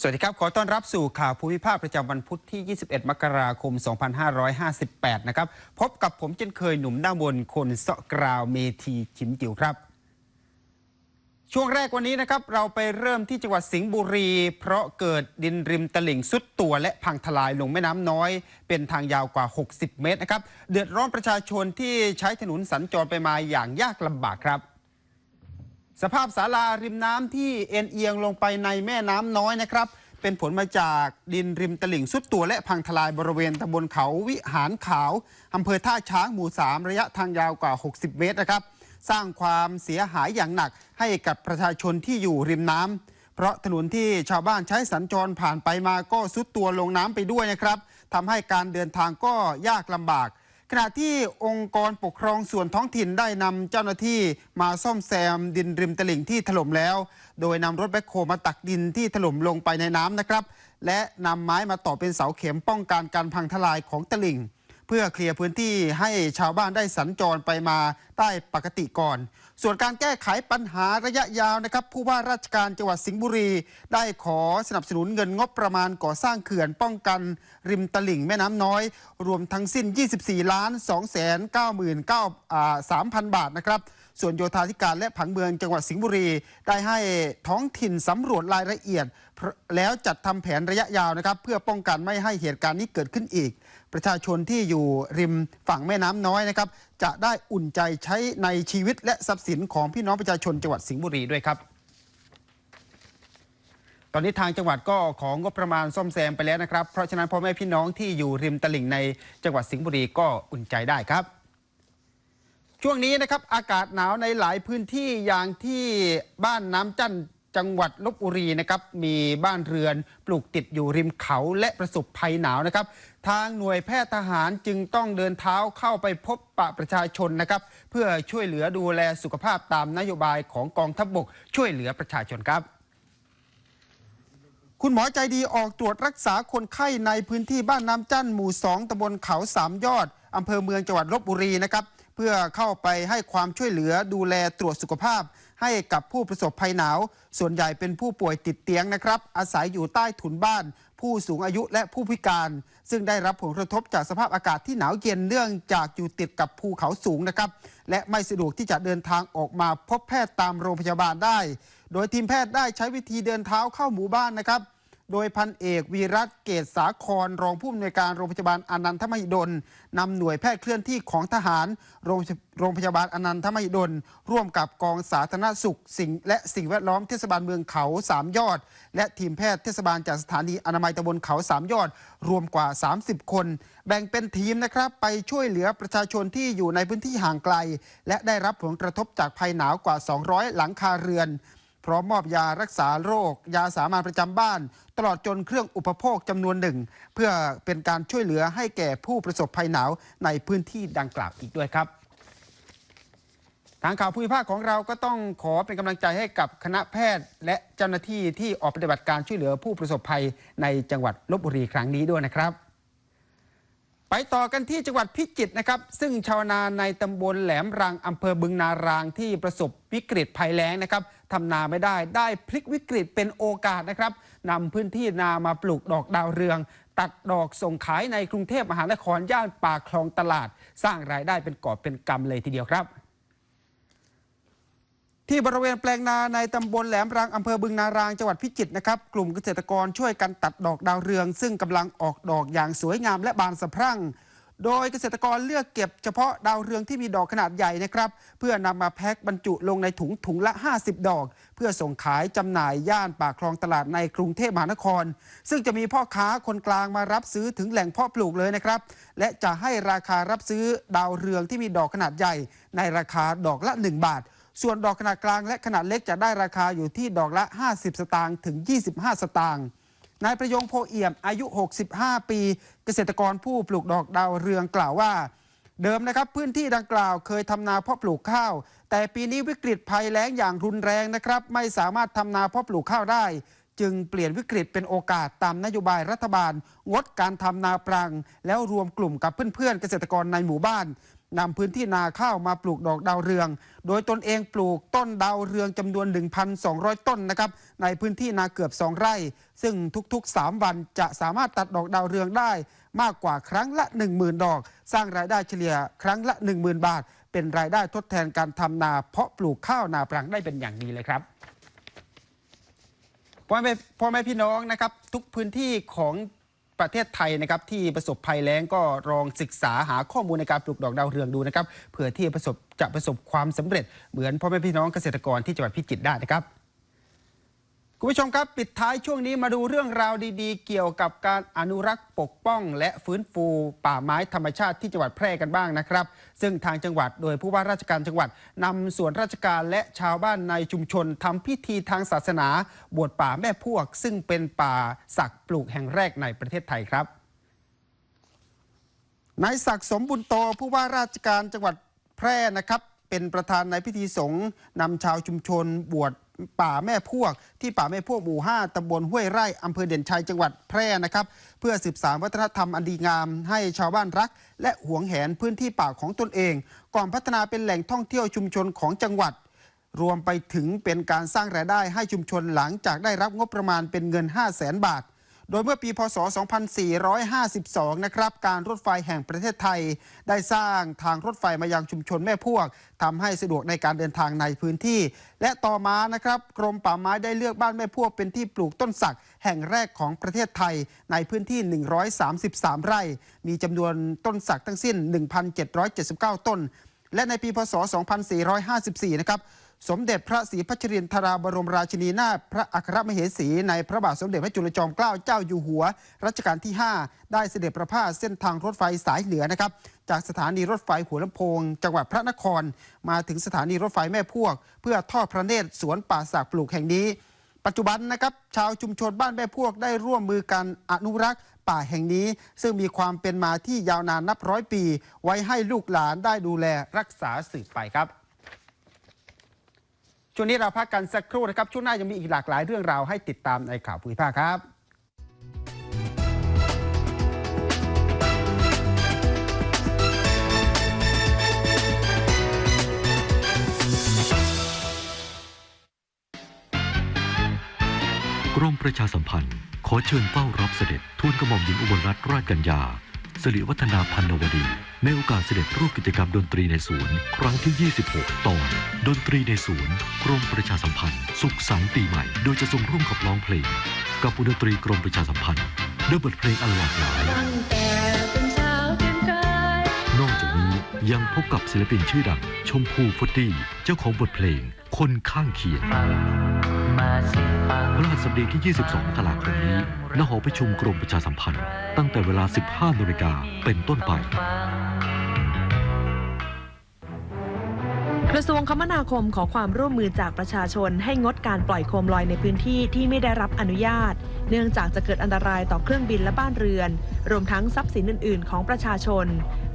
สวัสดีครับ ขอต้อนรับสู่ข่าวภูมิภาคประจำวันพุธที่ 21 มกราคม 2558 นะครับ พบกับผมเช่นเคยหนุ่มหน้ามนคนเสาะกราวเมทีชิมจิ๋วครับ ช่วงแรกวันนี้นะครับ เราไปเริ่มที่จังหวัดสิงห์บุรี เพราะเกิดดินริมตลิ่งสุดตัวและพังทลายลงแม่น้ำน้อย เป็นทางยาวกว่า 60 เมตรนะครับ เดือดร้อนประชาชนที่ใช้ถนนสัญจรไปมาอย่างยากลำบากครับ สภาพศาลาริมน้ำที่เอ็นเอียงลงไปในแม่น้ำน้อยนะครับ เป็นผลมาจากดินริมตลิ่งสุดตัวและพังทลายบริเวณตำบลเขาวิหารขาวอำเภอท่าช้างหมู่ 3 ระยะทางยาวกว่า 60 เมตรนะครับ สร้างความเสียหายอย่างหนักให้กับประชาชนที่อยู่ริมน้ำเพราะถนนที่ชาวบ้านใช้สัญจรผ่านไปมาก็สุดตัวลงน้ำไปด้วยนะครับทำให้การเดินทางก็ยากลำบาก ขณะที่องค์กรปกครองส่วนท้องถิ่นได้นำเจ้าหน้าที่มาซ่อมแซมดินริมตลิ่งที่ถล่มแล้ว โดยนำรถแบคโฮมาตักดินที่ถล่มลงไปในน้ำนะครับ และนำไม้มาต่อเป็นเสาเข็มป้องกันการพังทลายของตลิ่ง เพื่อเคลียร์พื้นที่ให้ชาวบ้านได้สัญจรไปมาได้ปกติก่อน ส่วนการแก้ไขปัญหาระยะยาวนะครับผู้ว่าราชการจังหวัดสิงห์บุรี ได้ขอสนับสนุนเงินงบประมาณก่อสร้างเขื่อนป้องกันริมตลิ่งแม่น้ำน้อย รวมทั้งสิ้น 24 ล้าน2แสน99 3,000 บาทนะครับส่วนโยธาธิการและผังเมืองจังหวัดสิงห์บุรี ได้ให้ท้องถิ่นสำรวจรายละเอียด แล้วจัดทำแผนระยะยาวนะครับเพื่อป้องกันไม่ให้เหตุการณ์นี้เกิดขึ้นอีก ประชาชนที่อยู่ริมฝั่งแม่น้ำน้อยนะครับ จะได้อุ่นใจใช้ในชีวิตและทรัพย์สินของพี่น้องประชาชนจังหวัดสิงห์บุรีด้วยครับตอนนี้ทางจังหวัดก็ของงบประมาณซ่อมแซมไปแล้วนะครับ เพราะฉะนั้นพ่อแม่พี่น้องที่อยู่ริมตลิ่งในจังหวัดสิงห์บุรีก็อุ่นใจได้ครับ ช่วงนี้นะครับอากาศหนาวในหลายพื้นที่อย่างที่บ้านน้ำจั่น จังหวัดลบบุรีนะครับมีบ้านเรือนปลูกติดอยู่ริมเขาและประสบภัยหนาวนะครับ ทางหน่วยแพทย์ทหารจึงต้องเดินเท้าเข้าไปพบปะประชาชนนะครับ เพื่อช่วยเหลือดูแลสุขภาพตามนโยบายของกองทัพบบก ช่วยเหลือประชาชนครับคุณหมอใจดีออกตรวจรักษาคนไข้ในพื้นที่บ้านน้ำจันหมู่ 2ตำบลเขาสามยอดอำเภอเมืองจังหวัดลบบุรีนะครับ เพื่อเข้าไปให้ความช่วยเหลือดูแลตรวจสุขภาพ ให้กับผู้ประสบภัยหนาว ส่วนใหญ่เป็นผู้ป่วยติดเตียงนะครับ อาศัยอยู่ใต้ถุนบ้าน ผู้สูงอายุและผู้พิการ ซึ่งได้รับผลกระทบจากสภาพอากาศที่หนาวเย็นเนื่องจากอยู่ติดกับภูเขาสูงนะครับ และไม่สะดวกที่จะเดินทางออกมาพบแพทย์ตามโรงพยาบาลได้ โดยทีมแพทย์ได้ใช้วิธีเดินเท้าเข้าหมู่บ้านนะครับ โดยพันเอกวีรัตเกตสาครรองผู้อำนวยการโรงพยาบาลอนันทมหิดลนำหน่วยแพทย์เคลื่อนที่ของทหารโรงโรงพยาบาลอนันทมหิดล ร่วมกับกองสาธารณสุขสิ่งและสิ่งแวดล้อมเทศบาลเมืองเขาสามยอด และทีมแพทย์เทศบาลจากสถานีอนามัยตำบลเขาสามยอด รวมกว่า 30 คน แบ่งเป็นทีมนะครับ ไปช่วยเหลือประชาชนที่อยู่ในพื้นที่ห่างไกล และได้รับผลกระทบจากภัยหนาวกว่า 200 หลังคาเรือน พร้อมมอบยารักษาโรค ยาสามัญประจำบ้าน ตลอดจนเครื่องอุปโภคจำนวนหนึ่ง เพื่อเป็นการช่วยเหลือให้แก่ผู้ประสบภัยหนาวในพื้นที่ดังกล่าวอีกด้วยครับทางข่าวภูมิภาคของเราก็ต้องขอเป็นกำลังใจให้กับคณะแพทย์ และเจ้าหน้าที่ที่ออกปฏิบัติการช่วยเหลือผู้ประสบภัยในจังหวัดลบบุรีครั้งนี้ด้วยนะครับ ไปต่อกันที่จังหวัดพิจิตรนะครับ ซึ่งชาวนาในตำบลแหลมรังอำเภอบึงนารางที่ประสบวิกฤตภัยแล้งนะครับ ทำนาไม่ได้ได้พลิกวิกฤตเป็นโอกาสนะครับนำพื้นที่นามาปลูกดอกดาวเรือง ตัดดอกส่งขายในกรุงเทพมหานครย่านปากคลองตลาด สร้างรายได้เป็นกอบเป็นกำเลยทีเดียวครับที่บริเวณแปลงนาในตำบลแหลมรังอำเภอบึงนารางจังหวัดพิจิตรนะครับ กลุ่มเกษตรกรช่วยกันตัดดอกดาวเรือง ซึ่งกำลังออกดอกอย่างสวยงามและบานสะพรั่ง โดยเกษตรกรเลือกเก็บเฉพาะดาวเรืองที่มีดอกขนาดใหญ่นะครับ เพื่อนำมาแพ็คบรรจุลงในถุงถุงละ 50 ดอก เพื่อส่งขายจำหน่ายย่านปากคลองตลาดในกรุงเทพมหานคร ซึ่งจะมีพ่อค้าคนกลางมารับซื้อถึงแหล่งเพาะปลูกเลยนะครับ และจะให้ราคารับซื้อดาวเรืองที่มีดอกขนาดใหญ่ ในราคาดอกละ 1 บาท ส่วนดอกขนาดกลางและขนาดเล็กจะได้ราคาอยู่ที่ดอกละ 50 สตางค์ถึง 25 สตางค์ นายประยงโพเอี่ยมอายุ 65 ปี เกษตรกรผู้ปลูกดอกดาวเรืองกล่าวว่า เดิมนะครับพื้นที่ดังกล่าวเคยทำนาเพาะปลูกข้าว แต่ปีนี้วิกฤตภัยแล้งอย่างรุนแรงนะครับ ไม่สามารถทำนาเพาะปลูกข้าวได้ จึงเปลี่ยนวิกฤตเป็นโอกาสตามนโยบายรัฐบาล งดการทำนาปรัง แล้วรวมกลุ่มกับเพื่อนๆเกษตรกรในหมู่บ้าน นำพื้นที่นาข้าวมาปลูกดอกดาวเรือง โดยตนเองปลูกต้นดาวเรืองจำนวน 1,200 ต้นนะครับในพื้นที่นาเกือบ 2 ไร่ ซึ่งทุกๆ 3 วันจะสามารถตัดดอกดาวเรืองได้ มากกว่าครั้งละ 10,000 ดอก สร้างรายได้เฉลี่ยครั้งละ 10,000 บาท เป็นรายได้ทดแทนการทำนาเพาะปลูกข้าวนาปรังได้เป็นอย่างดีเลยครับพ่อแม่พ่อแม่พี่น้องนะครับทุกพื้นที่ของ ประเทศไทยนะครับที่ประสบภัยแล้งก็ลองศึกษาหาข้อมูลในการปลูกดอกดาวเรืองดูนะครับเผื่อที่ประสบจะประสบความสำเร็จเหมือนพ่อแม่พี่น้องเกษตรกรที่จังหวัดพิจิตรได้นะครับ คุณผู้ชมครับ ปิดท้ายช่วงนี้มาดูเรื่องราวดีๆ เกี่ยวกับการอนุรักษ์ปกป้อง และฟื้นฟูป่าไม้ธรรมชาติที่จังหวัดแพร่กันบ้างนะครับ ซึ่งทางจังหวัดโดยผู้ว่าราชการจังหวัดนำส่วนราชการและชาวบ้านในชุมชนทำพิธีทางศาสนาบวชป่าแม่พวก ซึ่งเป็นป่าสักปลูกแห่งแรกในประเทศไทยครับนายศักดิ์สมบุญโตผู้ว่าราชการจังหวัดแพร่นะครับ เป็นประธานในพิธีสงฆ์นำชาวชุมชนบวช ป่าแม่พวก ที่ป่าแม่พวกหมู่ 5ตำบลห้วยไร่อำเภอเด่นชัยจังหวัดแพร่นะครับ เพื่อสืบสานวัฒนธรรมอันดีงาม ให้ชาวบ้านรัก และหวงแหนพื้นที่ป่าของตนเอง ก่อนพัฒนาเป็นแหล่งท่องเที่ยวชุมชนของจังหวัด รวมไปถึงเป็นการสร้างรายได้ให้ชุมชนหลังจากได้รับงบประมาณเป็นเงิน 5 0,000นบาท โดยเมื่อปีพศ 2452 นะครับ การรถไฟแห่งประเทศไทย ได้สร้างทางรถไฟมายังชุมชนแม่พวกทำให้สะดวกในการเดินทางในพื้นที่ และต่อมานะครับกรมป่าไม้ได้เลือกบ้านแม่พวกเป็นที่ปลูกต้นสักแห่งแรกของประเทศไทยในพื้นที่ 133 ไร่ มีจำนวนต้นสักทั้งสิ้น 1,779 ต้น และในปีพศ 2454 นะครับ สมเด็จพระศรีพัชรินทราบรมราชินีนาถพระอัครมเหสี ในพระบาทสมเด็จพระจุลจอมเกล้าเจ้าอยู่หัว รัชกาลที่ 5 ได้เสด็จประพาสเส้นทางรถไฟสายเหนือนะครับ จากสถานีรถไฟหัวลำโพง จังหวัดพระนคร มาถึงสถานีรถไฟแม่พวก เพื่อทอดพระเนตรสวนป่าสากปลูกแห่งนี้ ปัจจุบันนะครับชาวชุมชนบ้านแม่พวกได้ร่วมมือกันอนุรักษ์ป่าแห่งนี้ ซึ่งมีความเป็นมาที่ยาวนานนับร้อยปี ไว้ให้ลูกหลานได้ดูแลรักษาสืบไปครับ ช่วงนี้เราพักกันสักครู่นะครับช่วงหน้ายังมีอีกหลากหลายเรื่องราวให้ติดตามในข่าวภูมิภาคครับกรมประชาสัมพันธ์ ขอเชิญเฝ้ารับเสด็จทูลกระหม่อมหญิงอุบลรัตนราชกัญญา สิริวัฒนาพันนวดี ในโอกาสเสด็จร่วมกิจกรรมดนตรีในสวน ครั้งที่ 26 ตอน ดนตรีในสวนกรมประชาสัมพันธ์ สุขสันต์ปีใหม่ โดยจะทรงร่วมขับร้องเพลง กับวงดนตรีกรมประชาสัมพันธ์ด้วยบทเพลงอันหลากหลายนอกจากนี้ยังพบกับศิลปินชื่อดัง ชมพูฟุตตี้เจ้าของบทเพลงคนข้างเคียงมาสิฟัง พฤหัสบดีที่ 22มกราคมนี้ณหอประชุมกรมประชาสัมพันธ์ ตั้งแต่เวลา 15นาฬิกาเป็นต้นไป ระทรวงคมนาคมขอความร่วมมือจากประชาชนให้งดการปล่อยโคมลอยในพื้นที่ที่ไม่ได้รับอนุญาต เนื่องจากจะเกิดอันตรายต่อเครื่องบินและบ้านเรือน รวมทั้งทรัพย์สินอื่น ๆ ของประชาชน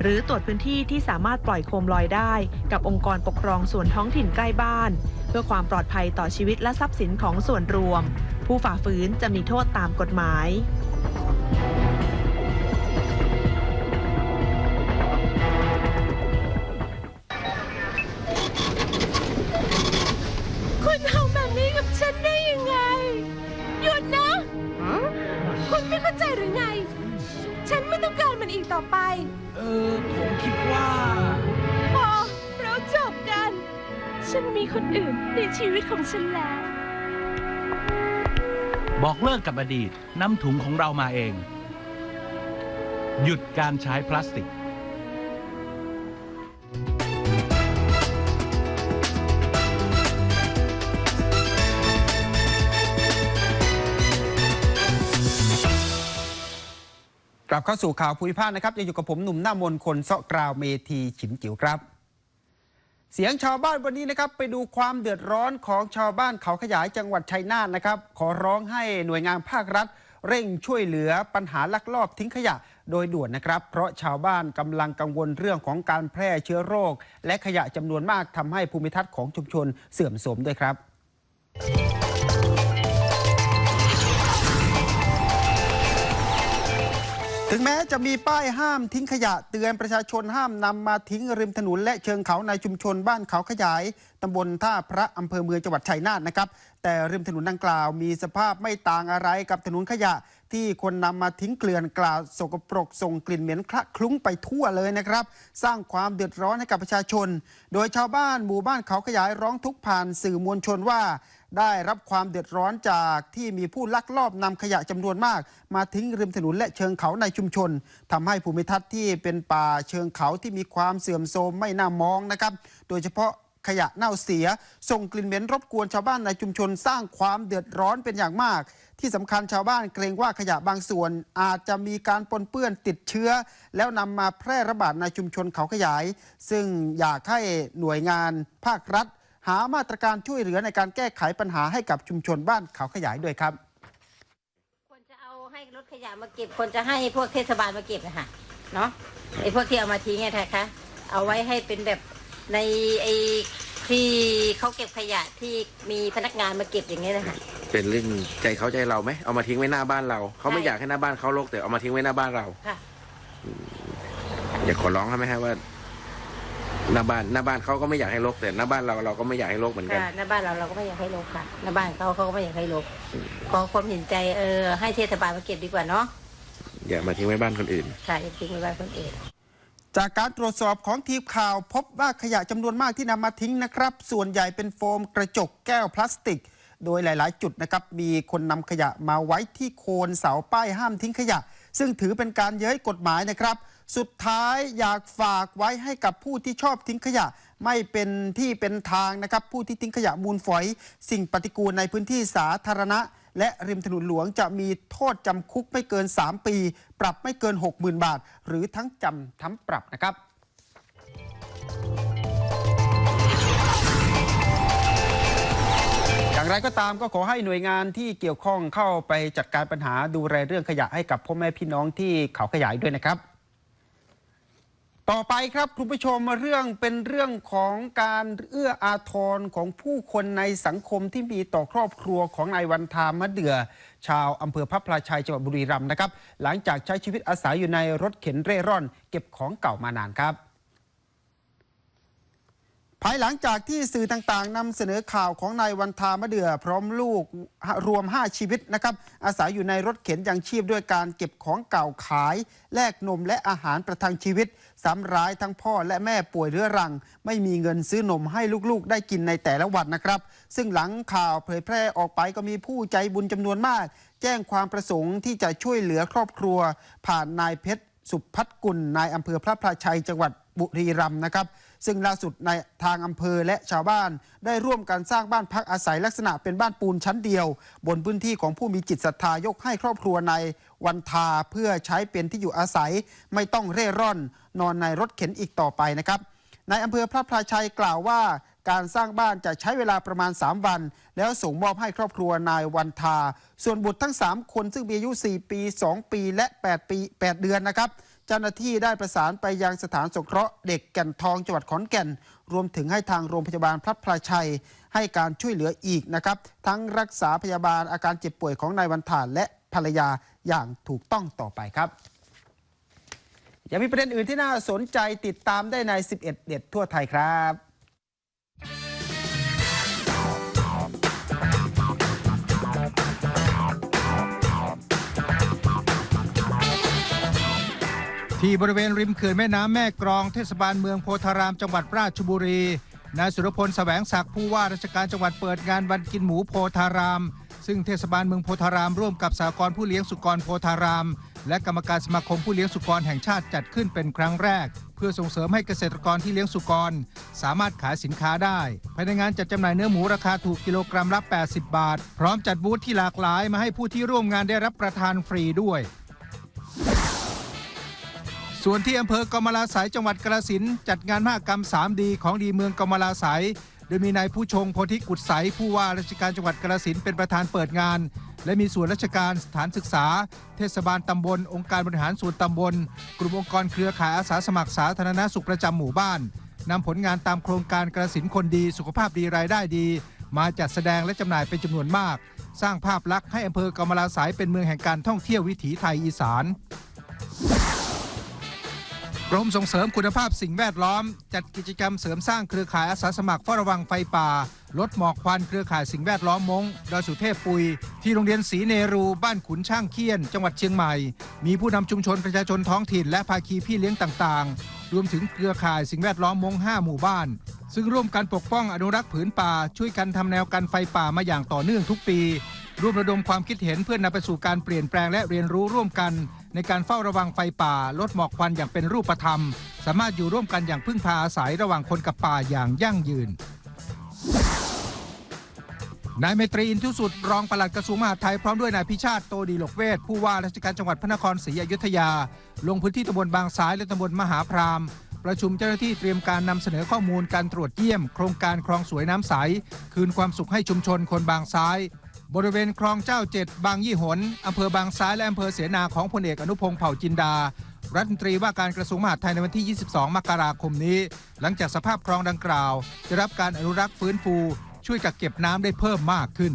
หรือตรวจพื้นที่ที่สามารถปล่อยโคมลอยได้ กับองค์กรปกครองส่วนท้องถิ่นใกล้บ้าน เพื่อความปลอดภัยต่อชีวิตและทรัพย์สินของส่วนรวม ผู้ฝ่าฝืนจะมีโทษตามกฎหมาย คุณไม่เข้าใจหรือไง ฉันไม่ต้องการมันอีกต่อไป เออ ผมคิดว่า พอเราจบกัน ฉันมีคนอื่นในชีวิตของฉันแล้ว บอกเลิกกับอดีตนำถุงของเรามาเอง หยุดการใช้พลาสติก ลับเข้าสู่ข่าวภูมิภาคนะครับยังอยู่กับผมหนุ่มหน้ามนคนเซาะกราวเมทีฉิมจิ๋วครับ เสียงชาวบ้านวันนี้นะครับไปดูความเดือดร้อนของชาวบ้านเขาขยายจังหวัดชัยนาทนะครับ ขอร้องให้หน่วยงานภาครัฐ เร่งช่วยเหลือปัญหาลักลอบทิ้งขยะโดยด่วนนะครับ เพราะชาวบ้านกำลังกังวลเรื่องของการแพร่เชื้อโรค และขยะจำนวนมากทำให้ภูมิทัศน์ของชุมชนเสื่อมโทรมด้วยครับ ถึงแม้จะมีป้ายห้ามทิ้งขยะเตือนประชาชนห้ามนำมาทิ้งริมถนนและเชิงเขาในชุมชนบ้านเขาขยายตำบลท่าพระอำเภอเมืองจังหวัดชัยนาทนะครับ แต่ริมถนนดังกล่าวมีสภาพไม่ต่างอะไรกับถนนขยะ ที่คนนำมาทิ้งเกลื่อนกล่าวสกปรกส่งกลิ่นเหม็นคละคลุ้งไปทั่วเลยนะครับ สร้างความเดือดร้อนให้กับประชาชน โดยชาวบ้านหมู่บ้านเขาขยายร้องทุกข์ผ่านสื่อมวลชนว่า ได้รับความเดือดร้อนจากที่มีผู้ลักลอบนำขยะจำนวนมาก มาทิ้งริมถนนและเชิงเขาในชุมชนทำให้ภูมิทัศน์ที่เป็นป่าเชิงเขาที่มีความเสื่อมโทรมไม่น่ามองนะครับ โดยเฉพาะขยะเน่าเสีย ส่งกลิ่นเหม็นรบกวนชาวบ้านในชุมชนสร้างความเดือดร้อนเป็นอย่างมาก ที่สำคัญชาวบ้านเกรงว่าขยะบางส่วน อาจจะมีการปนเปื้อนติดเชื้อ แล้วนำมาแพร่ระบาดในชุมชนเขาขยาย ซึ่งอยากให้หน่วยงานภาครัฐ หามาตรการช่วยเหลือในการแก้ไขปัญหาให้กับชุมชนบ้านเขาขยายด้วยครับควรจะเอาให้รถขยะมาเก็บควรจะให้พวกเทศบาลมาเก็บนะคะเนาะไอ้พวกที่เอามาทิ้งไงคะเอาไว้ให้เป็นแบบในไอ้ที่เขาเก็บขยะที่มีพนักงานมาเก็บอย่างเงี้ยนะคะเป็นเรื่องใจเขาใจเราไหมเอามาทิ้งไว้หน้าบ้านเรา เขาไม่ใช่อยากให้หน้าบ้านเขารกแต่เอามาทิ้งไว้หน้าบ้านเราค่ะอยากขอร้องเขาไหมฮะว่า หน้าบ้านหน้าบ้านเขาก็ไม่อยากให้รกแต่หน้าบ้านเราเราก็ไม่อยากให้รกเหมือนกัน ค่ะหน้าบ้านเราเราก็ไม่อยากให้รกค่ะหน้าบ้านเขาเขาก็ไม่อยากให้รกขอความเห็นใจเออให้เทศบาลมาเก็บดีกว่าเนาะอย่ามาทิ้งไว้บ้านคนอื่น ค่ะอย่าทิ้งไว้บ้านคนอื่น จากการตรวจสอบของทีมข่าวพบว่าขยะจำนวนมากที่นำมาทิ้งนะครับ ส่วนใหญ่เป็นโฟมกระจกแก้วพลาสติก โดยหลาย ๆ จุดนะครับ มีคนนำขยะมาไว้ที่โคนเสาป้ายห้ามทิ้งขยะ ซึ่งถือเป็นการเย้ยกฎหมายนะครับ สุดท้ายอยากฝากไว้ให้กับผู้ที่ชอบทิ้งขยะ ไม่เป็นที่เป็นทางนะครับผู้ที่ทิ้งขยะมูลฝอย สิ่งปฏิกูลในพื้นที่สาธารณะ และริมถนนหลวงจะมีโทษจำคุกไม่เกิน 3 ปี ปรับไม่เกิน 60,000 บาท หรือทั้งจำทั้งปรับนะครับอย่างไรก็ตามก็ขอให้หน่วยงานที่เกี่ยวข้องเข้าไปจัดการปัญหาดูแลเรื่องขยะให้กับพ่อแม่พี่น้องที่เขาขยายด้วยนะครับ ต่อไปครับคุณผู้ชมเรื่องเป็นเรื่องของการเอื้ออาทรของผู้คนในสังคมที่มีต่อครอบครัวของนายวันทามะเดือ ชาวอำเภอพระพลาชัยจังหวัดบุรีรัมย์นะครับ หลังจากใช้ชีวิตอาศัยอยู่ในรถเข็นเร่ร่อน เก็บของเก่ามานานครับ ภายหลังจากที่สื่อต่างๆนำเสนอข่าวของนายวันทามะเดือ พร้อมลูกรวม 5 ชีวิตนะครับ อาศัยอยู่ในรถเข็นยังชีพด้วยการเก็บของเก่าขาย แลกนมและอาหารประทังชีวิตซ้ำร้ายทั้งพ่อและแม่ป่วยเรื้อรัง ไม่มีเงินซื้อนมให้ลูกๆ ได้กินในแต่ละวันนะครับ ซึ่งหลังข่าวเผยแพร่ออกไปก็มีผู้ใจบุญจำนวนมาก แจ้งความประสงค์ที่จะช่วยเหลือครอบครัว ผ่านนายเพชรสุพัฒกุลนายอำเภอพระพลาชัยจังหวัดบุรีรัมย์นะครับ ซึ่งล่าสุดในทางอำเภอและชาวบ้าน ได้ร่วมกันสร้างบ้านพักอาศัยลักษณะเป็นบ้านปูนชั้นเดียว บนพื้นที่ของผู้มีจิตศรัทธายกให้ครอบครัวในวันทาเพื่อใช้เป็นที่อยู่อาศัย ไม่ต้องเร่ร่อน นอนในรถเข็นอีกต่อไปนะครับในอำเภอพระพลาชัยกล่าวว่าการสร้างบ้านจะใช้เวลาประมาณ 3 วัน แล้วส่งมอบให้ครอบครัวนายวันทา ส่วนบุตรทั้ง 3 คนซึ่งมีอายุ 4 ปี 2 ปีและ 8 ปี 8 เดือนนะครับ จ้าหน้าที่ได้ประสานไปยังสถานสงเคราะห์เด็กแก่นทองจังหวัดขอนแก่น รวมถึงให้ทางโรงพยาบาลพระพลาชัย ให้การช่วยเหลืออีกนะครับ ทั้งรักษาพยาบาลอาการเจ็บป่วยของนายวันฐานและภรรยาอย่างถูกต้องต่อไปครับ ยังมีประเด็นอื่นที่น่าสนใจติดตามได้ใน 11 เด็ดทั่วไทยครับ ที่บริเวณริมเขื่อนแม่น้ำแม่กรองเทศบาลเมืองโพธารามจังหวัดราชบุรีนายสุรพลแสวงศักดิ์ผู้ว่าราชการจังหวัดเปิดงานวันกินหมูโพธาราม ซึ่งเทศบาลเมืองโพธารามร่วมกับสากลผู้เลี้ยงสุกรโพธาราม และกรรมการสมาคมผู้เลี้ยงสุกรแห่งชาติจัดขึ้นเป็นครั้งแรก เพื่อส่งเสริมให้เกษตรกรที่เลี้ยงสุกร สามารถขายสินค้าได้ภายในงานจัดจำหน่ายเนื้อหมูราคาถูกกิโลกรัมละ 80 บาท พร้อมจัดบูธที่หลากหลายมาให้ผู้ที่ร่วมงานได้รับประทานฟรีด้วย ส่วนที่อำเภอกมลาสายจังหวัดกระสินจัดงานมหกรรม 3 ดีของดีเมืองกมลาสายโดยมีนายผู้ชงโพธิกุศใสผู้ว่าราชการจังหวัดกระสินเป็นประธานเปิดงาน และมีส่วนราชการสถานศึกษา เทศบาลตำบล องค์การบริหารส่วนตำบล กลุ่มองค์กรเครือข่ายอาสาสมัครสาธารณสุขประจำหมู่บ้านนำผลงานตามโครงการกระสินคนดีสุขภาพดีรายได้ดี มาจัดแสดงและจำหน่ายเป็นจำนวนมาก สร้างภาพลักษณ์ให้อำเภอกมลาสายเป็นเมืองแห่งการท่องเที่ยววิถีไทยอีสาน กรมส่งเสริมคุณภาพสิ่งแวดล้อม จัดกิจกรรมเสริมสร้างเครือข่ายอาสาสมัครเฝ้าระวังไฟป่า ลดหมอกควันเครือข่ายสิ่งแวดล้อมมงดอยสุเทพปุย ที่โรงเรียนศรีเนรูบ้านขุนช่างเคียน จังหวัดเชียงใหม่ มีผู้นำชุมชนประชาชนท้องถิ่นและภาคีพี่เลี้ยงต่างๆ รวมถึงเครือข่ายสิ่งแวดล้อมมงห้าหมู่บ้าน ซึ่งร่วมกันปกป้องอนุรักษ์ผืนป่า ช่วยกันทำแนวกันไฟป่ามาอย่างต่อเนื่องทุกปี ร่วมระดมความคิดเห็นเพื่อนำไปสู่การเปลี่ยนแปลงและเรียนรู้ร่วมกัน ในการเฝ้าระวังไฟป่า ลดหมอกควันอย่างเป็นรูปธรรม สามารถอยู่ร่วมกันอย่างพึ่งพาอาศัยระหว่างคนกับป่าอย่างยั่งยืนนายเมตรีอินทุสุดรองปลัดกระทรวงมหาดไทยพร้อมด้วยนายพิชาติโตดีหลกเวทผู้ว่าราชการจังหวัดพระนครศรีอยุธยา ลงพื้นที่ตำบลบางซ้ายและตำบลมหาพรามประชุมเจ้าหน้าที่เตรียมการนำเสนอข้อมูลการตรวจเยี่ยม โครงการคลองสวยน้ำใส คืนความสุขให้ชุมชนคนบางซ้าย บริเวณคลองเจ้าเจ็ดบางยี่หนอำเภอบางซ้ายและอำเภอเสนาของพลเอกอนุพงศ์เผ่าจินดา รัฐมนตรีว่าการกระทรวงมหาดไทยในวันที่ 22 มกราคมนี้ หลังจากสภาพคลองดังกล่าว จะรับการอนุรักษ์ฟื้นฟู ช่วยกักเก็บน้ำได้เพิ่มมากขึ้น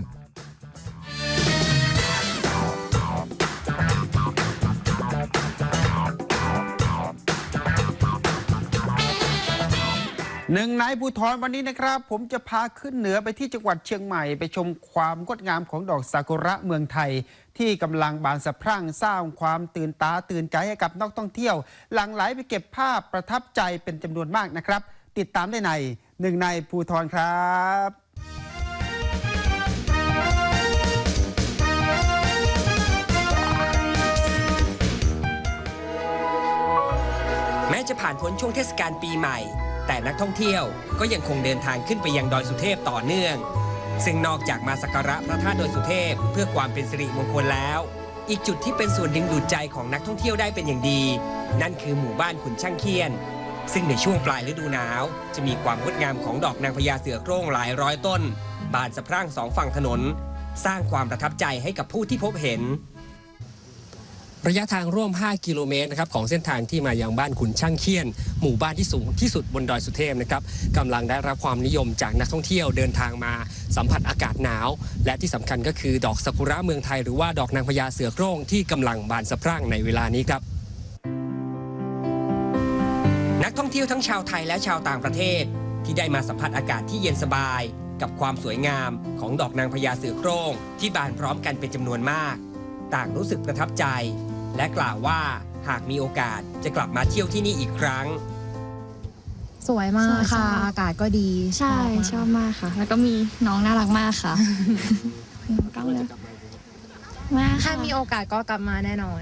หนึ่งในภูทรวันนี้นะครับ ผมจะพาขึ้นเหนือไปที่จังหวัดเชียงใหม่ ไปชมความงดงามของดอกซากุระเมืองไทย ที่กำลังบานสะพรั่งสร้างความตื่นตาตื่นใจให้กับนักท่องเที่ยว หลั่งไหลไปเก็บภาพประทับใจเป็นจำนวนมากนะครับ ติดตามได้ในหนึ่งในภูทรครับแม้จะผ่านพ้นช่วงเทศกาลปีใหม่ แต่นักท่องเที่ยวก็ยังคงเดินทางขึ้นไปยังดอยสุเทพต่อเนื่อง ซึ่งนอกจากมาสักการะพระธาตุดอยสุเทพเพื่อความเป็นสิริมงคลแล้ว อีกจุดที่เป็นส่วนดึงดูดใจของนักท่องเที่ยวได้เป็นอย่างดี นั่นคือหมู่บ้านขุนช่างเคียน ซึ่งในช่วงปลายฤดูหนาว จะมีความงดงามของดอกนางพญาเสือโคร่งหลายร้อยต้น บานสะพรั่งสองฝั่งถนน สร้างความประทับใจให้กับผู้ที่พบเห็น ระยะทางร่วม 5 กิโลเมตรนะครับของเส้นทางที่มายังบ้านขุนช่างเคียน หมู่บ้านที่สูงที่สุดบนดอยสุเทพนะครับกำลังได้รับความนิยมจากนักท่องเที่ยวเดินทางมาสัมผัสอากาศหนาว และที่สำคัญก็คือดอกซากุระเมืองไทยหรือว่าดอกนางพญาเสือโคร่งที่กำลังบานสะพรั่งในเวลานี้ครับนักท่องเที่ยวทั้งชาวไทยและชาวต่างประเทศ ที่ได้มาสัมผัสอากาศที่เย็นสบาย กับความสวยงามของดอกนางพญาเสือโคร่งที่บานพร้อมกันเป็นจำนวนมาก ต่างรู้สึกประทับใจ และกล่าวว่าหากมีโอกาสจะกลับมาเที่ยวที่นี่อีกครั้ง สวยมากสวยค่ะชอบอากาศก็ดีใช่ชอบมากค่ะ แล้วก็มีน้องน่ารักมากค่ะกล้องเลยมากถ้ามีโอกาสก็กลับมาแน่นอน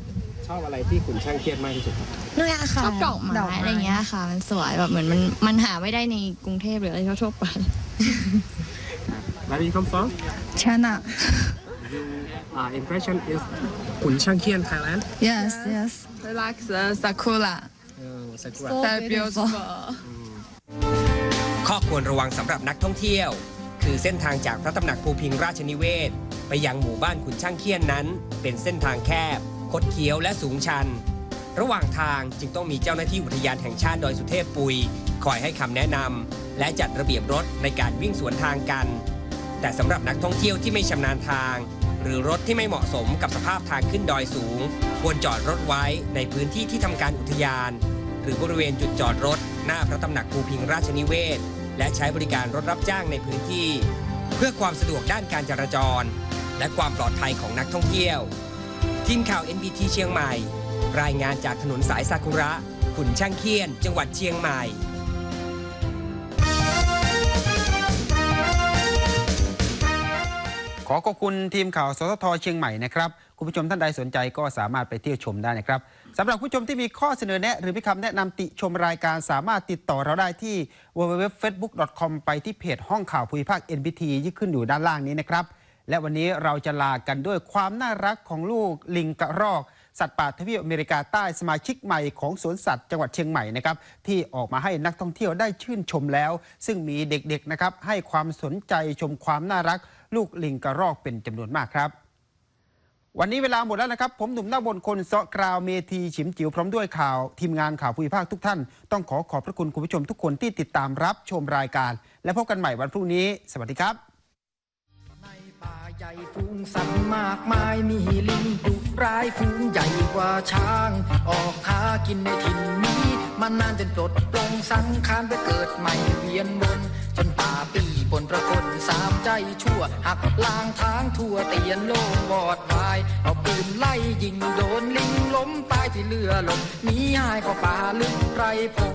ชอบอะไรที่ขุนช่างเคียนมากที่สุดครับเนี่ยค่ะชอบดอกไม้ดอกไม้อะไรเงี้ยค่ะ มันสวยแบบเหมือนมันมันหาไม่ได้ในกรุงเทพหรืออะไรทั่วๆไป Where you come from China uh, impression is ขุนช่างเคียน Thailand yes yes I like the sakura เออ Sakura so beautiful ข้อควรระวังสำหรับนักท่องเที่ยว คือเส้นทางจากพระตำหนักภูพิงราชนิเวศ ไปยังหมู่บ้านขุนช่างเคียนนั้น เป็นเส้นทางแคบ คดเคี้ยวและสูงชัน ระหว่างทางจึงต้องมีเจ้าหน้าที่อุทยานแห่งชาติดอยสุเทพปุย คอยให้คำแนะนำและจัดระเบียบรถในการวิ่งสวนทางกัน แต่สำหรับนักท่องเที่ยวที่ไม่ชำนาญทาง หรือรถที่ไม่เหมาะสมกับสภาพทางขึ้นดอยสูง ควรจอดรถไว้ในพื้นที่ที่ทำการอุทยาน หรือบริเวณจุดจอดรถ หน้าพระตำหนักภูพิงราชนิเวศ และใช้บริการรถรับจ้างในพื้นที่ เพื่อความสะดวกด้านการจราจร และความปลอดภัยของนักท่องเที่ยว ทีมข่าว NBT เชียงใหม่ รายงานจากถนนสายซากุระ ขุนช่างเคียน จังหวัดเชียงใหม่ อขอบคุณทีมข่าวสททเชียงใหม่นะครับ คุณผู้ชมท่านใดสนใจก็สามารถไปเที่ยวชมได้นะครับสำหรับผู้ชมที่มีข้อเสนอแนะ หรือมีคำแนะนำติชมรายการสามารถติดต่อเราได้ที่ www.facebook.com ไปที่เพจห้องข่าวภูมิภาค NBT ที่ขึ้นอยู่ด้านล่างนี้นะครับและวันนี้เราจะลากันด้วยความน่ารักของลูกลิงกระรอก สัตว์ป่าทวีปอเมริกาใต้สมาชิกใหม่ของสวนสัตว์จังหวัดเชียงใหม่นะครับที่ออกมาให้นักท่องเที่ยวได้ชื่นชมแล้ว ซึ่งมีเด็กๆนะครับให้ความสนใจชมความน่ารัก ลูกลิงกระรอกเป็นจำนวนมากครับ วันนี้เวลาหมดแล้วนะครับ ผมหนุ่มหน้าบนคนเซาะกราวเมทีฉิมจิ๋วพร้อมด้วยข่าว ทีมงานข่าวภูมิภาคทุกท่าน ต้องขอขอบพระคุณคุณผู้ชมทุกคนที่ติดตามรับชมรายการ และพบกันใหม่วันพรุ่งนี้ สวัสดีครับในป่าใหญ่ฟูงสัตว์มากมายมีลิงดุร้ายฝูงใหญ่กว่าช้าง ออกหากินในถิ่นนี้มันนานจนปลดปลงสังขารไปเกิดใหม่เวียนวนจนป่าปี ปนประคนสามใจชั่ว หักล้างทางทั่วเตียนโลงบอดบาย เอาปืนไล่ยิงโดนลิงล้มตายที่เรือหลบหนีหายเข้าป่าลึกไรพง